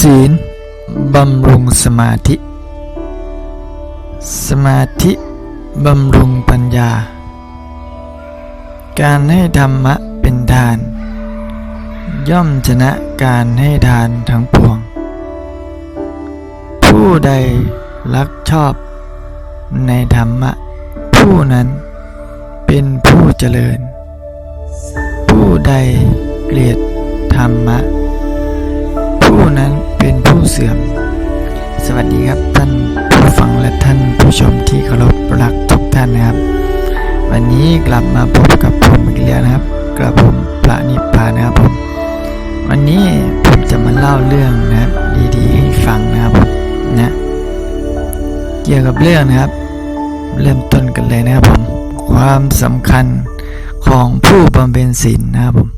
ศีลบำรุงสมาธิ สมาธิบำรุงปัญญา การให้ธรรมะเป็นทาน ย่อมชนะการให้ทานทั้งปวง ผู้ใดรักชอบในธรรมะ ผู้นั้นเป็นผู้เจริญ ผู้ใดเกลียดธรรมะ ผู้นั้น เสื่อม สวัสดีครับท่านผู้ฟังและท่านผู้ชมที่เคารพรักทุกท่านนะครับ วันนี้กลับมาพบกับผมอีกแล้วนะครับกระผมพระนิพพานนะครับผมวันนี้ผมจะมาเล่าเรื่องนะครับดีๆให้ฟังนะครับผมนะเกี่ยวกับเรื่องนะครับ เริ่มต้นกันเลยนะครับผมความสำคัญของผู้บำเพ็ญศีลนะครับผม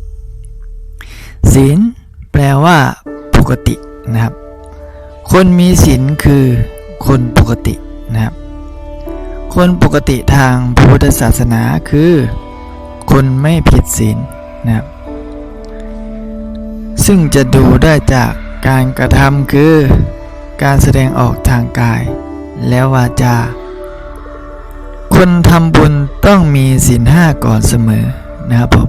ศีลแปลว่าปกตินะครับ คนมีศีลคือคนปกตินะครับ คนปกติทางพุทธศาสนาคือ คนไม่ผิดศีลนะครับ ซึ่งจะดูได้จากการกระทำคือการแสดงออกทางกาย และวาจา คนทำบุญต้องมีศีลห้าก่อนเสมอนะครับผม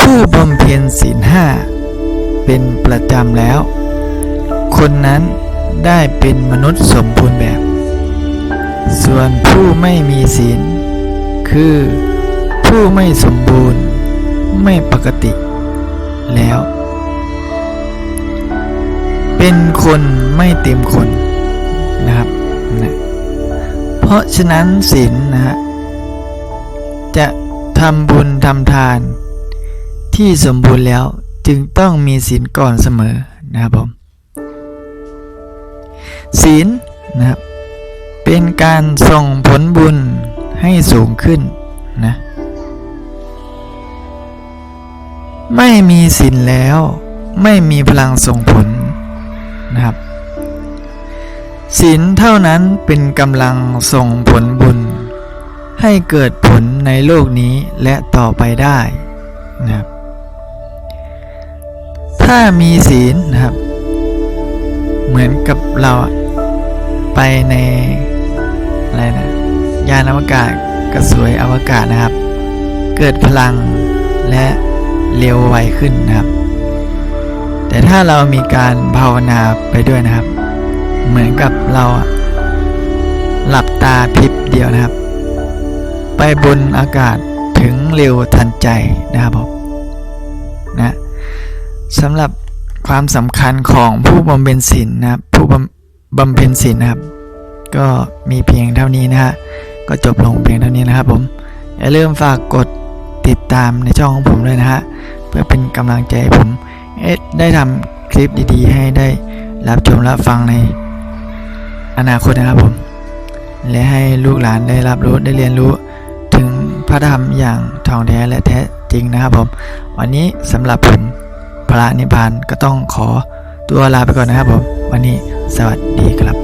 ผู้บำเพ็ญศีลห้าเป็นประจำแล้ว คนนั้นได้เป็นมนุษย์สมบูรณ์แบบ ส่วนผู้ไม่มีศีล คือ ผู้ไม่สมบูรณ์ ไม่ปกติ แล้ว เป็นคนไม่เต็มคนนะครับนะเพราะฉะนั้นศีลนะฮะจะทำบุญทำทาน ที่สมบูรณ์แล้วจึงต้องมีศีลก่อนเสมอนะครับผม ศีลนะครับเป็นการส่งผลบุญให้สูงขึ้นนะไม่มีศีลแล้วไม่มีพลังส่งผลนะครับศีลเท่านั้นเป็นกำลังส่งผลบุญ ให้เกิดผลในโลกนี้และต่อไปได้นะครับถ้ามีศีลนะครับ เหมือนกับเราอะ ไปในอะไรนะยานอวกาศกระสวยอวกาศนะครับ เกิดพลังและเร็วไวขึ้นนะครับ แต่ถ้าเรามีการภาวนาไปด้วยนะครับ เหมือนกับเราหลับตาพริบเดียวนะครับ ไปบนอากาศถึงเร็วทันใจนะครับผมนะสำหรับความสำคัญของผู้บำเพ็ญศีลนะครับผู้บำ บำเพ็ญศีลนะครับ ก็มีเพียงเท่านี้นะฮะก็จบลงเพียงเท่านี้นะครับผม อย่าลืมฝากกดติดตามในช่องของผมด้วยนะฮะเพื่อเป็นกำลังใจให้ผมเอ๊ะได้ทำคลิปดีๆ ให้ได้รับชมรับฟังในอนาคตนะครับผม และให้ลูกหลานได้รับรู้ได้เรียนรู้ถึงพระธรรมอย่างทองแท้และแท้จริงนะครับผม วันนี้สำหรับผมพระนิพพานก็ต้องขอตัวลาไปก่อนนะครับผม วันนี้ สวัสดีครับ